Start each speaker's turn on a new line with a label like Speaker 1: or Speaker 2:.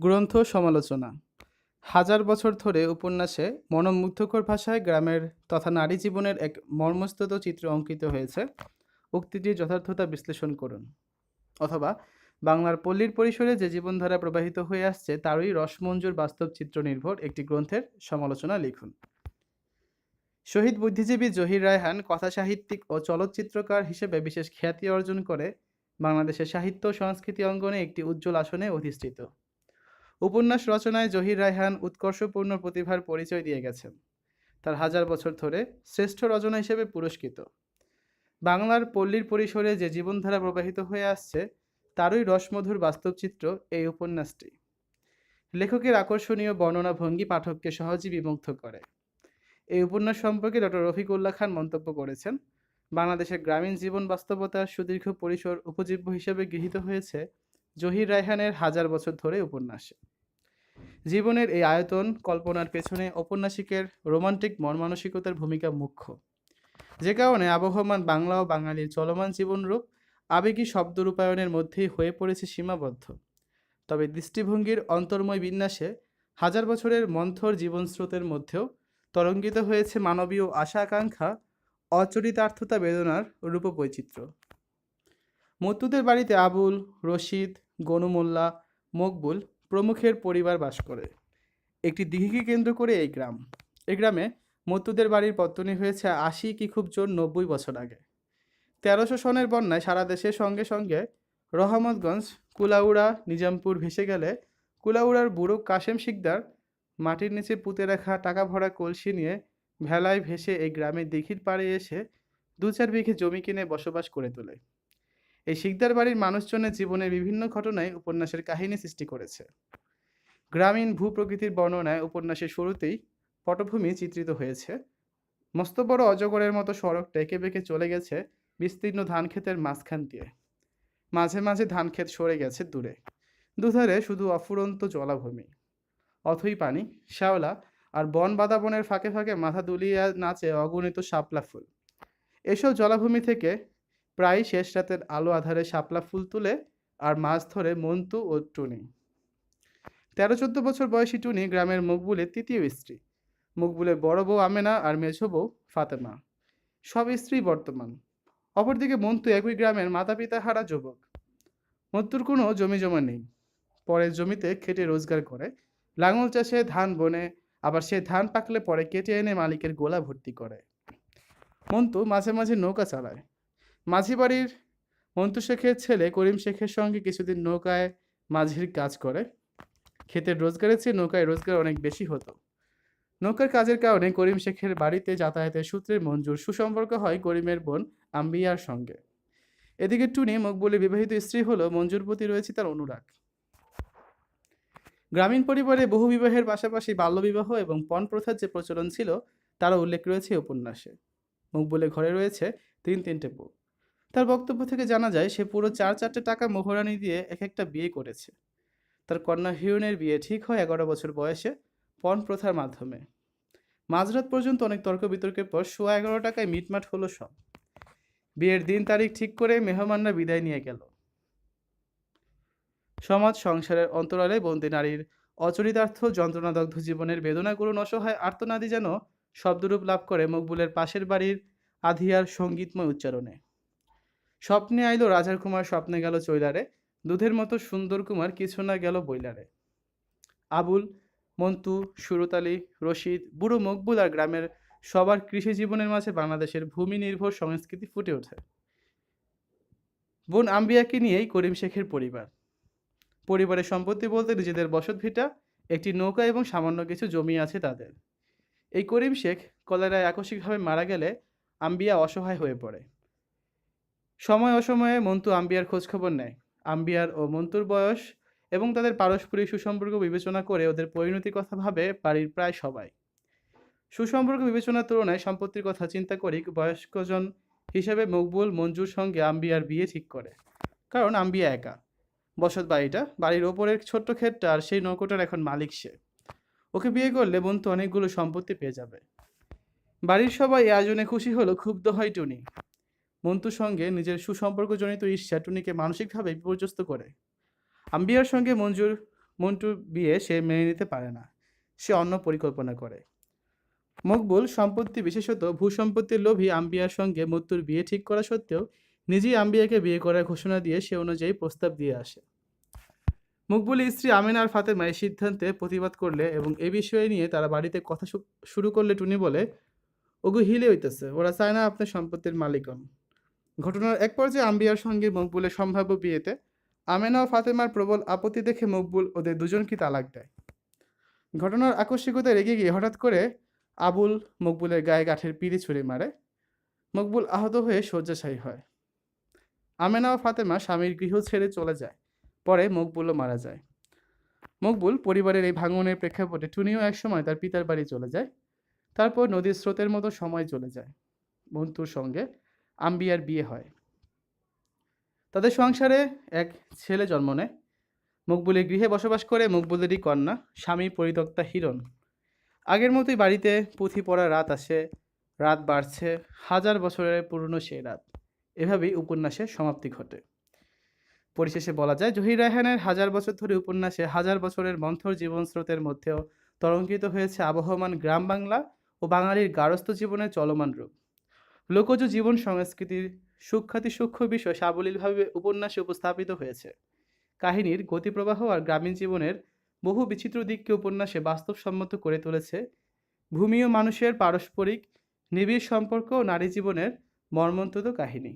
Speaker 1: গ্রন্থ সমালোচনা। হাজার বছর ধরে উপন্যাসে মনোমুগ্ধকর ভাষায় গ্রামের তথা নারী জীবনের এক মর্মস্তুত চিত্র অঙ্কিত হয়েছে। উক্তিটির যথার্থতা বিশ্লেষণ করুন। অথবা বাংলার পল্লীর পরিসরে যে জীবনধারা প্রবাহিত হয়ে আসছে, তারই রসমঞ্জুর বাস্তব চিত্র নির্ভর একটি গ্রন্থের সমালোচনা লিখুন। শহীদ বুদ্ধিজীবী জহির রায়হান কথা সাহিত্যিক ও চলচ্চিত্রকার হিসেবে বিশেষ খ্যাতি অর্জন করে বাংলাদেশের সাহিত্য সংস্কৃতি অঙ্গনে একটি উজ্জ্বল আসনে অধিষ্ঠিত। উপন্যাস রচনায় জহির রায়হান উৎকর্ষপূর্ণ প্রতিভার পরিচয় দিয়ে গেছেন। তার হাজার বছর ধরে শ্রেষ্ঠ রচনা হিসেবে পুরস্কৃত। বাংলার পল্লীর পরিসরে যে জীবনধারা প্রবাহিত হয়ে আসছে, তারই রসমধুর বাস্তবচিত্র এই উপন্যাসটি। লেখকের আকর্ষণীয় বর্ণনা ভঙ্গি পাঠককে সহজেই বিমুগ্ধ করে। এই উপন্যাস সম্পর্কে ডক্টর রফিকুল্লাহ খান মন্তব্য করেছেন, বাংলাদেশের গ্রামীণ জীবন বাস্তবতার সুদীর্ঘ পরিসর উপজীব্য হিসেবে গৃহীত হয়েছে জহির রায়হানের হাজার বছর ধরে উপন্যাসে। জীবনের এই আয়তন কল্পনার পেছনে ঔপন্যাসিকের রোমান্টিক মন মানসিকতার ভূমিকা মুখ্য। যে কারণে আবহমান বাংলা ও বাঙালির চলমান জীবনরূপ আবেগী শব্দ রূপায়ণের মধ্যেই হয়ে পড়েছে সীমাবদ্ধ। তবে দৃষ্টিভঙ্গির অন্তর্ময় বিন্যাসে হাজার বছরের মন্থর জীবনস্রোতের মধ্যেও তরঙ্গিত হয়েছে মানবীয় আশা আকাঙ্ক্ষা, অচরিতার্থতা বেদনার রূপবৈচিত্র্য। মতুদের বাড়িতে আবুল, রশিদ গনু মোল্লা মকবুল প্রমুখের পরিবার বাস করে। একটি দিঘিকে কেন্দ্র করে এই গ্রাম। এই গ্রামে মতুদের বাড়ির পত্তনী হয়েছে আশি কি খুব জোর নব্বই বছর আগে। তেরোশো সনের বন্যায় সারা দেশের সঙ্গে সঙ্গে রহমতগঞ্জ, কুলাউড়া, নিজামপুর ভেসে গেলে কুলাউড়ার বুড়ো কাশেম শিকদার মাটির নিচে পুঁতে রাখা টাকা ভরা কলসি নিয়ে ভেলায় ভেসে এই গ্রামের দিঘির পাড়ে এসে দু চার বিঘে জমি কিনে বসবাস করে তোলে। এই শিকদার বাড়ির মানুষজনের জীবনের বিভিন্ন ঘটনায় উপন্যাসের কাহিনী সৃষ্টি করেছে। গ্রামীণ ভূপ্রকৃতির বর্ণনায় উপন্যাসের শুরুতেই পটভূমি চিত্রিত হয়েছে। মস্ত বড় অজগরের মতো সড়ক টেকে বেঁকে চলে গেছে বিস্তীর্ণ ধান ক্ষেতের মাঝখান দিয়ে। মাঝে মাঝে ধান ক্ষেত সরে গেছে দূরে। দুধারে শুধু অফুরন্ত জলাভূমি। অথই পানি, শ্যাওলা আর বন বাদাবনের ফাঁকে ফাঁকে মাথা দুলিয়ে নাচে অগণিত শাপলা ফুল। এসব জলাভূমি থেকে প্রায় শেষ রাতের আলো আধারে শাপলা ফুল তুলে আর মাছ ধরে মন্তু ও টুনি। তেরো চোদ্দ বছর বয়সী টুনি গ্রামের মকবুলের তৃতীয় স্ত্রী। মকবুলের বড় বউ আমেনা আর মেঝো বউ ফাতেমা। সব স্ত্রী বর্তমান। অপরদিকে মন্তু একই গ্রামের মাতা পিতা হারা যুবক। মন্তুর কোনো জমি জমা নেই। পরের জমিতে খেটে রোজগার করে। লাঙল চাষে ধান বনে, আবার সে ধান পাকলে পরে কেটে এনে মালিকের গোলা ভর্তি করে। মন্তু মাঝে মাঝে নৌকা চালায়। মাঝি বাড়ির মন্তু শেখের ছেলে করিম শেখের সঙ্গে কিছুদিন নৌকায় মাঝির কাজ করে। ক্ষেতের রোজগারের চেয়ে নৌকায় রোজগার অনেক বেশি হতো। নৌকার কাজের কারণে করিম শেখের বাড়িতে যাতায়াতের সূত্রে মঞ্জুর সুসম্পর্ক হয় করিমের বোন আম্বিয়ার সঙ্গে। এদিকে টুনি মকবুলের বিবাহিত স্ত্রী হলো মঞ্জুর প্রতি রয়েছে তার অনুরাগ। গ্রামীণ পরিবারে বহু বিবাহের পাশাপাশি বাল্যবিবাহ এবং পণ প্রথার যে প্রচলন ছিল, তারও উল্লেখ রয়েছে উপন্যাসে। মকবুলের ঘরে রয়েছে তিন তিনটে বউ। তার বক্তব্য থেকে জানা যায়, সে পুরো চার চারটে টাকা মোহরানি দিয়ে এক একটা বিয়ে করেছে। তার কন্যা হিরণের বিয়ে ঠিক হয় এগারো বছর বয়সে পণ প্রথার মাধ্যমে। মাঝরাত পর্যন্ত অনেক তর্ক বিতর্কের পর সোয়া এগারো টাকায় মিটমাট হলো সব। বিয়ের দিন তারিখ ঠিক করে মেহমানরা বিদায় নিয়ে গেল। সমাজ সংসারের অন্তরালে বন্দি নারীর অচরিতার্থ, যন্ত্রণাদগ্ধ জীবনের বেদনাগুলো অসহায় আর্তনাদি যেন শব্দরূপ লাভ করে মকবুলের পাশের বাড়ির আধিয়ার সঙ্গীতময় উচ্চারণে। স্বপ্নে আইলো রাজার কুমার, স্বপ্নে গেল চৈলারে। দুধের মতো সুন্দর কুমার, কিছু না গেল বইলারে। আবুল মন্তু সুরতালি, রশিদ, বুড়ো মকবুল আর গ্রামের সবার কৃষি জীবনের মাঝে বাংলাদেশের ভূমি নির্ভর সংস্কৃতি ফুটে ওঠে। বোন আম্বিয়াকে নিয়েই করিম শেখের পরিবার। পরিবারের সম্পত্তি বলতে নিজেদের বসত ভিটা, একটি নৌকা এবং সামান্য কিছু জমি আছে তাদের। এই করিম শেখ কলেরায় আকস্মিকভাবে মারা গেলে আম্বিয়া অসহায় হয়ে পড়ে। সময় অসময়ে মন্তু আম্বিয়ার খোঁজখবর নেয়। আম্বিয়ার ও মন্তুর বয়স এবং তাদের পারস্পরিক সুসম্পর্ক বিবেচনা করে ওদের পরিণতির কথা ভাবে বাড়ির প্রায় সবাই। সুসম্পর্ক বিবেচনার তুলনায় সম্পত্তির কথা চিন্তা করি বয়স্কজন হিসেবে মকবুল মঞ্জুর সঙ্গে আম্বিয়ার বিয়ে ঠিক করে। কারণ আম্বিয়া একা। বসত বাড়িটা, বাড়ির ওপরের ছোট্ট ক্ষেতটা আর সেই নৌকোটার এখন মালিক সে। ওকে বিয়ে করলে বন্ধু অনেকগুলো সম্পত্তি পেয়ে যাবে। বাড়ির সবাই আয়োজনে খুশি হলো, ক্ষুব্ধ হয় টুনি। মন্তুর সঙ্গে নিজের সুসম্পর্কজনিত ঈর্ষা টুনিকে মানসিকভাবে বিপর্যস্ত করে। আম্বিয়ার সঙ্গে মঞ্জুর, মন্টুর বিয়ে সে মেনে নিতে পারে না, সে অন্য পরিকল্পনা করে। মকবুল সম্পত্তি বিশেষত ভূসম্পত্তির লোভী আম্বিয়ার সঙ্গে মৃত্যুর বিয়ে ঠিক করা সত্ত্বেও নিজেই আম্বিয়াকে বিয়ে করার ঘোষণা দিয়ে সে অনুযায়ী প্রস্তাব দিয়ে আসে। মকবুলের স্ত্রী আমিনার ফাতেমা এই সিদ্ধান্তে প্রতিবাদ করলে এবং এ বিষয়ে নিয়ে তারা বাড়িতে কথা শুরু করলে টুনি বলে, ওগু, হিলে হইতেছে। ওরা চায় না আপনার সম্পত্তির মালিক হন। ঘটনার এক পর্যায়ে আম্বিয়ার সঙ্গে মকবুলের সম্ভাব্য বিয়েতে আমেনা ও ফাতেমার প্রবল আপত্তি দেখে মকবুল ওদের দুজনকে তালাক দেয়। ঘটনার আকস্মিকতায় রেগে গিয়ে হঠাৎ করে আবুল মকবুলের গায়ে গাঠের পিড়ি ছুঁড়ে মারে। মকবুল আহত হয়ে শয্যাশায়ী হয়। আমেনা ও ফাতেমা স্বামীর গৃহ ছেড়ে চলে যায়। পরে মকবুলও মারা যায়। মকবুল পরিবারের এই ভাঙনের প্রেক্ষাপটে টুনিও একসময় তার পিতার বাড়ি চলে যায়। তারপর নদীর স্রোতের মতো সময় চলে যায়। বন্ধুর সঙ্গে আম্বিয়ার বিয়ে হয়। তাদের সংসারে এক ছেলে জন্ম নেয়। মকবুলের গৃহে বসবাস করে মকবুলেরই কন্যা, স্বামী পরিত্যক্তা হিরণ। আগের মতোই বাড়িতে পুঁথি পড়া রাত আসে, রাত বাড়ছে, হাজার বছরের পুরনো সেই রাত। এভাবেই উপন্যাসের সমাপ্তি ঘটে। পরিশেষে বলা যায়, জহির রায়হানের হাজার বছর ধরে উপন্যাসে হাজার বছরের মন্থর জীবন স্রোতের মধ্যেও তরঙ্কিত হয়েছে আবহমান গ্রাম বাংলা ও বাঙালির গারস্থ জীবনের চলমান রূপ। লোকজ জীবন সংস্কৃতির সুখ্যাতি সূক্ষ্ম বিষয় সাবলীলভাবে উপন্যাসে উপস্থাপিত হয়েছে। কাহিনীর গতিপ্রবাহ আর গ্রামীণ জীবনের বহু বিচিত্র দিককে উপন্যাসে বাস্তবসম্মত করে তুলেছে। ভূমি ও মানুষের পারস্পরিক নিবিড় সম্পর্ক ও নারী জীবনের মর্মন্তত কাহিনী।